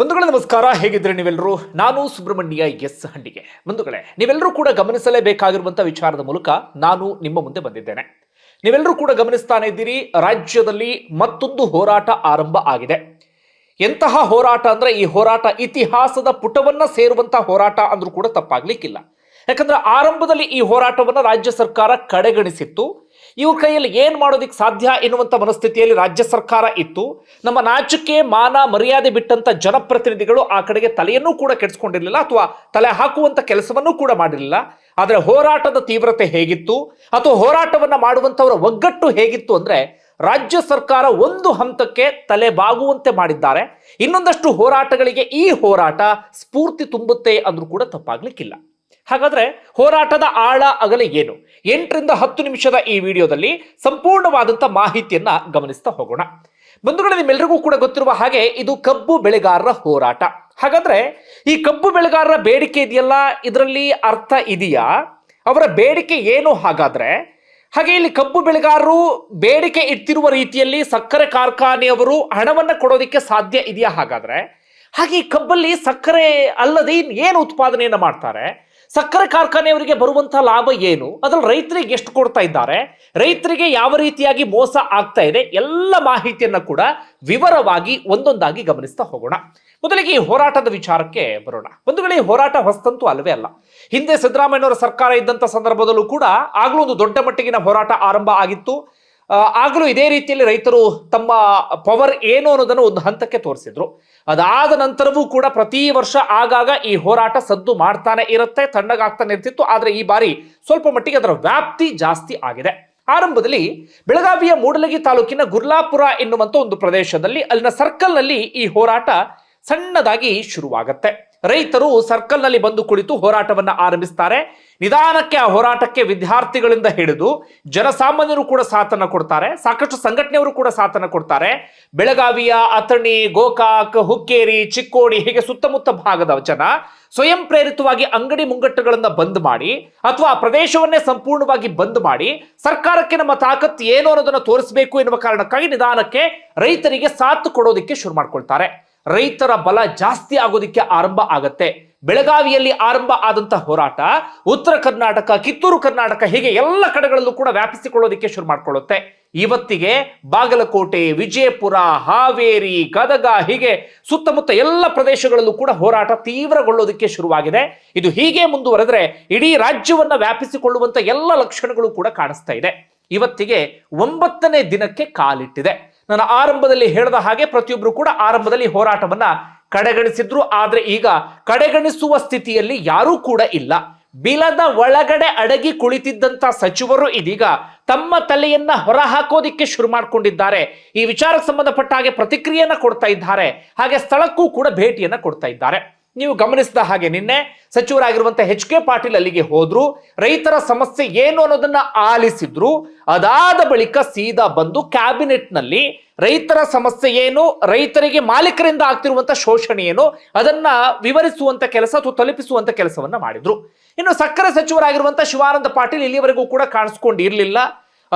ಬಂಧುಗಳೇ, ನಮಸ್ಕಾರ. ಹೇಗಿದ್ರೆ ನೀವೆಲ್ಲರೂ? ನಾನು ಸುಬ್ರಹ್ಮಣ್ಯ ಎಸ್ ಹಂಡಿಗೆ ಬಂಧುಗಳೇ, ನೀವೆಲ್ಲರೂ ಕೂಡ ಗಮನಿಸಲೇಬೇಕಾಗಿರುವಂತ ವಿಚಾರದ ಮೂಲಕ ನಾನು ನಿಮ್ಮ ಮುಂದೆ ಬಂದಿದ್ದೇನೆ. ನೀವೆಲ್ಲರೂ ಕೂಡ ಗಮನಿಸ್ತಾನೆ ಇದ್ದೀರಿ, ರಾಜ್ಯದಲ್ಲಿ ಮತ್ತೊಂದು ಹೋರಾಟ ಆರಂಭ ಆಗಿದೆ. ಎಂತಹ ಹೋರಾಟ ಅಂದ್ರೆ, ಈ ಹೋರಾಟ ಇತಿಹಾಸದ ಪುಟವನ್ನ ಸೇರುವಂತಹ ಹೋರಾಟ ಅಂದ್ರೂ ಕೂಡ ತಪ್ಪಾಗ್ಲಿಕ್ಕಿಲ್ಲ. ಯಾಕಂದ್ರೆ, ಆರಂಭದಲ್ಲಿ ಈ ಹೋರಾಟವನ್ನ ರಾಜ್ಯ ಸರ್ಕಾರ ಕಡೆಗಣಿಸಿತ್ತು. ಇವ್ರ ಕೈಯಲ್ಲಿ ಏನ್ ಮಾಡೋದಿಕ್ ಸಾಧ್ಯ ಎನ್ನುವಂತ ಮನಸ್ಥಿತಿಯಲ್ಲಿ ರಾಜ್ಯ ಸರ್ಕಾರ ಇತ್ತು. ನಮ್ಮ ನಾಚಿಕೆ, ಮಾನ, ಮರ್ಯಾದೆ ಬಿಟ್ಟಂತ ಜನಪ್ರತಿನಿಧಿಗಳು ಆ ಕಡೆಗೆ ತಲೆಯನ್ನೂ ಕೂಡ ಕೆಡಿಸ್ಕೊಂಡಿರ್ಲಿಲ್ಲ ಅಥವಾ ತಲೆ ಹಾಕುವಂತ ಕೆಲಸವನ್ನೂ ಕೂಡ ಮಾಡಿರಲಿಲ್ಲ. ಆದ್ರೆ ಹೋರಾಟದ ತೀವ್ರತೆ ಹೇಗಿತ್ತು? ಅಥವಾ ಹೋರಾಟವನ್ನ ಮಾಡುವಂತವರ ಒಗ್ಗಟ್ಟು ಹೇಗಿತ್ತು ಅಂದ್ರೆ ರಾಜ್ಯ ಸರ್ಕಾರ ಒಂದು ಹಂತಕ್ಕೆ ತಲೆ ಬಾಗುವಂತೆ ಮಾಡಿದ್ದಾರೆ. ಇನ್ನೊಂದಷ್ಟು ಹೋರಾಟಗಳಿಗೆ ಈ ಹೋರಾಟ ಸ್ಫೂರ್ತಿ ತುಂಬುತ್ತೆ ಅಂದ್ರೂ ಕೂಡ ತಪ್ಪಾಗ್ಲಿಕ್ಕಿಲ್ಲ. ಹಾಗಾದ್ರೆ ಹೋರಾಟದ ಆಳ ಅಗಲ ಏನು? ಎಂಟರಿಂದ ಹತ್ತು ನಿಮಿಷದ ಈ ವಿಡಿಯೋದಲ್ಲಿ ಸಂಪೂರ್ಣವಾದಂತ ಮಾಹಿತಿಯನ್ನ ಗಮನಿಸ್ತಾ ಹೋಗೋಣ. ಬಂಧುಗಳೇ ನಿಮ್ಮೆಲ್ಲರಿಗೂ ಕೂಡ ಗೊತ್ತಿರುವ ಹಾಗೆ ಇದು ಕಬ್ಬು ಬೆಳೆಗಾರರ ಹೋರಾಟ. ಹಾಗಾದ್ರೆ ಈ ಕಬ್ಬು ಬೆಳೆಗಾರರ ಬೇಡಿಕೆ ಇದೆಯಲ್ಲ? ಇದರಲ್ಲಿ ಅರ್ಥ ಇದೆಯಾ? ಅವರ ಬೇಡಿಕೆ ಏನು ಹಾಗಾದ್ರೆ? ಹಾಗೆ ಇಲ್ಲಿ ಕಬ್ಬು ಬೆಳೆಗಾರರು ಬೇಡಿಕೆ ಇಟ್ಟಿರುವ ರೀತಿಯಲ್ಲಿ ಸಕ್ಕರೆ ಕಾರ್ಖಾನೆಯವರು ಹಣವನ್ನ ಕೊಡೋದಕ್ಕೆ ಸಾಧ್ಯ ಇದೆಯಾ ಹಾಗಾದ್ರೆ? ಹಾಗೆ ಈ ಕಬ್ಬಲ್ಲಿ ಸಕ್ಕರೆ ಅಲ್ಲದೆ ಏನು ಉತ್ಪಾದನೆಯನ್ನು ಮಾಡ್ತಾರೆ? ಸಕ್ಕರೆ ಕಾರ್ಖಾನೆಯವರಿಗೆ ಬರುವಂತಹ ಲಾಭ ಏನು? ಅದ್ರಲ್ಲಿ ರೈತರಿಗೆ ಎಷ್ಟು ಕೊಡ್ತಾ ಇದ್ದಾರೆ? ರೈತರಿಗೆ ಯಾವ ರೀತಿಯಾಗಿ ಮೋಸ ಆಗ್ತಾ ಇದೆ? ಎಲ್ಲ ಮಾಹಿತಿಯನ್ನ ಕೂಡ ವಿವರವಾಗಿ ಒಂದೊಂದಾಗಿ ಗಮನಿಸ್ತಾ ಹೋಗೋಣ. ಮೊದಲಿಗೆ ಈ ಹೋರಾಟದ ವಿಚಾರಕ್ಕೆ ಬರೋಣ. ಒಂದು ವೇಳೆ ಈ ಹೋರಾಟ ಹೊಸ್ತಂತೂ ಅಲ್ಲವೇ ಅಲ್ಲ. ಹಿಂದೆ ಸಿದ್ದರಾಮಯ್ಯನವರ ಸರ್ಕಾರ ಇದ್ದಂಥ ಸಂದರ್ಭದಲ್ಲೂ ಕೂಡ ಆಗಲೂ ಒಂದು ದೊಡ್ಡ ಮಟ್ಟಿಗಿನ ಹೋರಾಟ ಆರಂಭ ಆಗಿತ್ತು. ಆಗಲೂ ಇದೇ ರೀತಿಯಲ್ಲಿ ರೈತರು ತಮ್ಮ ಪವರ್ ಏನು ಅನ್ನೋದನ್ನು ಒಂದು ಹಂತಕ್ಕೆ ತೋರಿಸಿದ್ರು. ಅದಾದ ನಂತರವೂ ಕೂಡ ಪ್ರತಿ ವರ್ಷ ಆಗಾಗ ಈ ಹೋರಾಟ ಸದ್ದು ಮಾಡ್ತಾನೆ ಇರುತ್ತೆ, ತಣ್ಣಗಾಗ್ತಾನೆ ಇರ್ತಿತ್ತು, ಆದರೆ ಈ ಬಾರಿ ಸ್ವಲ್ಪ ಮಟ್ಟಿಗೆ ಅದರ ವ್ಯಾಪ್ತಿ ಜಾಸ್ತಿ ಆಗಿದೆ. ಆರಂಭದಲ್ಲಿ ಬೆಳಗಾವಿಯ ಮೂಡಲಗಿ ತಾಲೂಕಿನ ಗುರ್ಲಾಪುರ ಎನ್ನುವಂತ ಒಂದು ಪ್ರದೇಶದಲ್ಲಿ, ಅಲ್ಲಿನ ಸರ್ಕಲ್ನಲ್ಲಿ ಈ ಹೋರಾಟ ಸಣ್ಣದಾಗಿ ಶುರುವಾಗತ್ತೆ. ರೈತರು ಸರ್ಕಲ್ನಲ್ಲಿ ಬಂದು ಕುಳಿತು ಹೋರಾಟವನ್ನ ಆರಂಭಿಸ್ತಾರೆ. ನಿಧಾನಕ್ಕೆ ಆ ಹೋರಾಟಕ್ಕೆ ವಿದ್ಯಾರ್ಥಿಗಳಿಂದ ಹಿಡಿದು ಜನಸಾಮಾನ್ಯರು ಕೂಡ ಸಾಥನ ಕೊಡ್ತಾರೆ. ಸಾಕಷ್ಟು ಸಂಘಟನೆಯವರು ಕೂಡ ಸಾಥನ ಕೊಡ್ತಾರೆ. ಬೆಳಗಾವಿಯ ಅಥಣಿ, ಗೋಕಾಕ್, ಹುಕ್ಕೇರಿ, ಚಿಕ್ಕೋಡಿ ಹೀಗೆ ಸುತ್ತಮುತ್ತ ಭಾಗದ ಜನ ಸ್ವಯಂ ಪ್ರೇರಿತವಾಗಿ ಅಂಗಡಿ ಮುಂಗಟ್ಟುಗಳನ್ನ ಬಂದ್ ಮಾಡಿ ಅಥವಾ ಪ್ರದೇಶವನ್ನೇ ಸಂಪೂರ್ಣವಾಗಿ ಬಂದ್ ಮಾಡಿ ಸರ್ಕಾರಕ್ಕೆ ನಮ್ಮ ತಾಕತ್ತು ಏನು ಅನ್ನೋದನ್ನ ತೋರಿಸಬೇಕು ಎನ್ನುವ ಕಾರಣಕ್ಕಾಗಿ ನಿಧಾನಕ್ಕೆ ರೈತರಿಗೆ ಸಾಥ್ ಕೊಡೋದಕ್ಕೆ ಶುರು ಮಾಡ್ಕೊಳ್ತಾರೆ. ರೈತರ ಬಲ ಜಾಸ್ತಿ ಆಗೋದಕ್ಕೆ ಆರಂಭ ಆಗತ್ತೆ. ಬೆಳಗಾವಿಯಲ್ಲಿ ಆರಂಭ ಆದಂತಹ ಹೋರಾಟ, ಉತ್ತರ ಕರ್ನಾಟಕ, ಕಿತ್ತೂರು ಕರ್ನಾಟಕ ಹೀಗೆ ಎಲ್ಲ ಕಡೆಗಳಲ್ಲೂ ಕೂಡ ವ್ಯಾಪಿಸಿಕೊಳ್ಳೋದಿಕ್ಕೆ ಶುರು ಮಾಡ್ಕೊಳ್ಳುತ್ತೆ. ಇವತ್ತಿಗೆ ಬಾಗಲಕೋಟೆ, ವಿಜಯಪುರ, ಹಾವೇರಿ, ಗದಗ ಹೀಗೆ ಸುತ್ತಮುತ್ತ ಎಲ್ಲ ಪ್ರದೇಶಗಳಲ್ಲೂ ಕೂಡ ಹೋರಾಟ ತೀವ್ರಗೊಳ್ಳೋದಿಕ್ಕೆ ಶುರುವಾಗಿದೆ. ಇದು ಹೀಗೆ ಮುಂದುವರೆದ್ರೆ ಇಡೀ ರಾಜ್ಯವನ್ನ ವ್ಯಾಪಿಸಿಕೊಳ್ಳುವಂತ ಎಲ್ಲ ಲಕ್ಷಣಗಳು ಕೂಡ ಕಾಣಿಸ್ತಾ ಇದೆ. ಇವತ್ತಿಗೆ ಒಂಬತ್ತನೇ ದಿನಕ್ಕೆ ಕಾಲಿಟ್ಟಿದೆ. ನಾನು ಆರಂಭದಲ್ಲಿ ಹೇಳಿದ ಹಾಗೆ ಪ್ರತಿಯೊಬ್ಬರು ಕೂಡ ಆರಂಭದಲ್ಲಿ ಹೋರಾಟವನ್ನ ಕಡೆಗಣಿಸಿದ್ರು. ಆದ್ರೆ ಈಗ ಕಡೆಗಣಿಸುವ ಸ್ಥಿತಿಯಲ್ಲಿ ಯಾರೂ ಕೂಡ ಇಲ್ಲ. ಬಿಲದ ಒಳಗಡೆ ಅಡಗಿ ಕುಳಿತಿದ್ದಂತ ಸಚಿವರು ಇದೀಗ ತಮ್ಮ ತಲೆಯನ್ನ ಹೊರ ಹಾಕೋದಿಕ್ಕೆ ಶುರು ಮಾಡ್ಕೊಂಡಿದ್ದಾರೆ. ಈ ವಿಚಾರಕ್ಕೆ ಸಂಬಂಧಪಟ್ಟ ಹಾಗೆ ಪ್ರತಿಕ್ರಿಯೆಯನ್ನ ಕೊಡ್ತಾ ಇದ್ದಾರೆ. ಹಾಗೆ ಸ್ಥಳಕ್ಕೂ ಕೂಡ ಭೇಟಿಯನ್ನ ಕೊಡ್ತಾ ಇದ್ದಾರೆ. ನೀವು ಗಮನಿಸಿದ ಹಾಗೆ ನಿನ್ನೆ ಸಚಿವರಾಗಿರುವಂತಹ ಎಚ್ ಕೆ ಪಾಟೀಲ್ ಅಲ್ಲಿಗೆ ಹೋದ್ರು, ರೈತರ ಸಮಸ್ಯೆ ಏನು ಅನ್ನೋದನ್ನ ಆಲಿಸಿದ್ರು, ಅದಾದ ಬಳಿಕ ಸೀದಾ ಬಂದು ಕ್ಯಾಬಿನೆಟ್ನಲ್ಲಿ ರೈತರ ಸಮಸ್ಯೆ ಏನು, ರೈತರಿಗೆ ಮಾಲೀಕರಿಂದ ಆಗ್ತಿರುವಂತ ಶೋಷಣೆ ಏನು, ಅದನ್ನ ವಿವರಿಸುವಂತ ಕೆಲಸ ಅಥವಾ ತಲುಪಿಸುವಂತ ಕೆಲಸವನ್ನ ಮಾಡಿದ್ರು. ಇನ್ನು ಸಕ್ಕರೆ ಸಚಿವರಾಗಿರುವಂತ ಶಿವಾನಂದ ಪಾಟೀಲ್ ಇಲ್ಲಿವರೆಗೂ ಕೂಡ ಕಾಣಿಸ್ಕೊಂಡಿರ್ಲಿಲ್ಲ.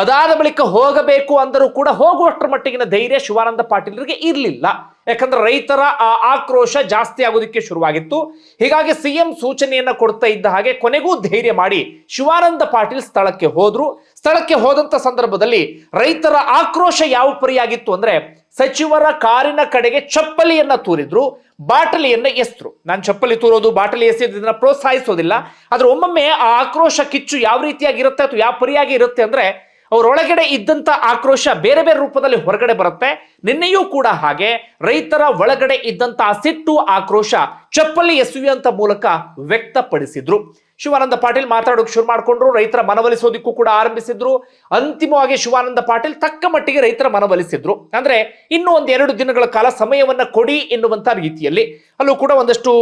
ಅದಾದ ಬಳಿಕ ಹೋಗಬೇಕು ಅಂದರೂ ಕೂಡ ಹೋಗುವಷ್ಟರ ಮಟ್ಟಿಗಿನ ಧೈರ್ಯ ಶಿವಾನಂದ ಪಾಟೀಲರಿಗೆ ಇರಲಿಲ್ಲ. ಯಾಕಂದ್ರೆ ರೈತರ ಆ ಆಕ್ರೋಶ ಜಾಸ್ತಿ ಆಗೋದಕ್ಕೆ ಶುರುವಾಗಿತ್ತು. ಹೀಗಾಗಿ ಸಿಎಂ ಸೂಚನೆಯನ್ನ ಕೊಡ್ತಾ ಇದ್ದ ಹಾಗೆ ಕೊನೆಗೂ ಧೈರ್ಯ ಮಾಡಿ ಶಿವಾನಂದ ಪಾಟೀಲ್ ಸ್ಥಳಕ್ಕೆ ಹೋದ್ರು. ಸ್ಥಳಕ್ಕೆ ಹೋದಂತ ಸಂದರ್ಭದಲ್ಲಿ ರೈತರ ಆಕ್ರೋಶ ಯಾವ ಪರಿಯಾಗಿತ್ತು ಅಂದ್ರೆ ಸಚಿವರ ಕಾರಿನ ಕಡೆಗೆ ಚಪ್ಪಲಿಯನ್ನ ತೂರಿದ್ರು, ಬಾಟಲಿಯನ್ನ ಎಸ್ತರು ನಾನು ಚಪ್ಪಲಿ ತೂರೋದು, ಬಾಟಲಿ ಎಸೆಯೋದನ್ನ ಪ್ರೋತ್ಸಾಹಿಸೋದಿಲ್ಲ. ಆದ್ರೆ ಒಮ್ಮೊಮ್ಮೆ ಆ ಆಕ್ರೋಶ ಕಿಚ್ಚು ಯಾವ ರೀತಿಯಾಗಿರುತ್ತೆ ಅಥವಾ ಯಾವ ಪರಿಯಾಗಿ ಇರುತ್ತೆ ಅಂದ್ರೆ ಅವರೊಳಗಡೆ ಇದ್ದಂಥ ಆಕ್ರೋಶ ಬೇರೆ ಬೇರೆ ರೂಪದಲ್ಲಿ ಹೊರಗಡೆ ಬರುತ್ತೆ. ನಿನ್ನೆಯೂ ಕೂಡ ಹಾಗೆ ರೈತರ ಒಳಗಡೆ ಇದ್ದಂಥ ಸಿಟ್ಟು ಆಕ್ರೋಶ ಚಪ್ಪಲಿ ಎಸೆಯುವಂತ ಮೂಲಕ ವ್ಯಕ್ತಪಡಿಸಿದ್ರು. ಶಿವಾನಂದ ಪಾಟೀಲ್ ಮಾತಾಡೋಕೆ ಶುರು ಮಾಡಿಕೊಂಡ್ರು, ರೈತರ ಮನವೊಲಿಸೋದಿಕ್ಕೂ ಕೂಡ ಆರಂಭಿಸಿದ್ರು. ಅಂತಿಮವಾಗಿ ಶಿವಾನಂದ ಪಾಟೀಲ್ ತಕ್ಕ ಮಟ್ಟಿಗೆ ರೈತರ ಮನವೊಲಿಸಿದ್ರು. ಅಂದ್ರೆ ಇನ್ನೂ ಒಂದೆರಡು ದಿನಗಳ ಕಾಲ ಸಮಯವನ್ನ ಕೊಡಿ ಎನ್ನುವಂತ ರೀತಿಯಲ್ಲಿ. ಅಲ್ಲೂ ಕೂಡ ಒಂದಷ್ಟು,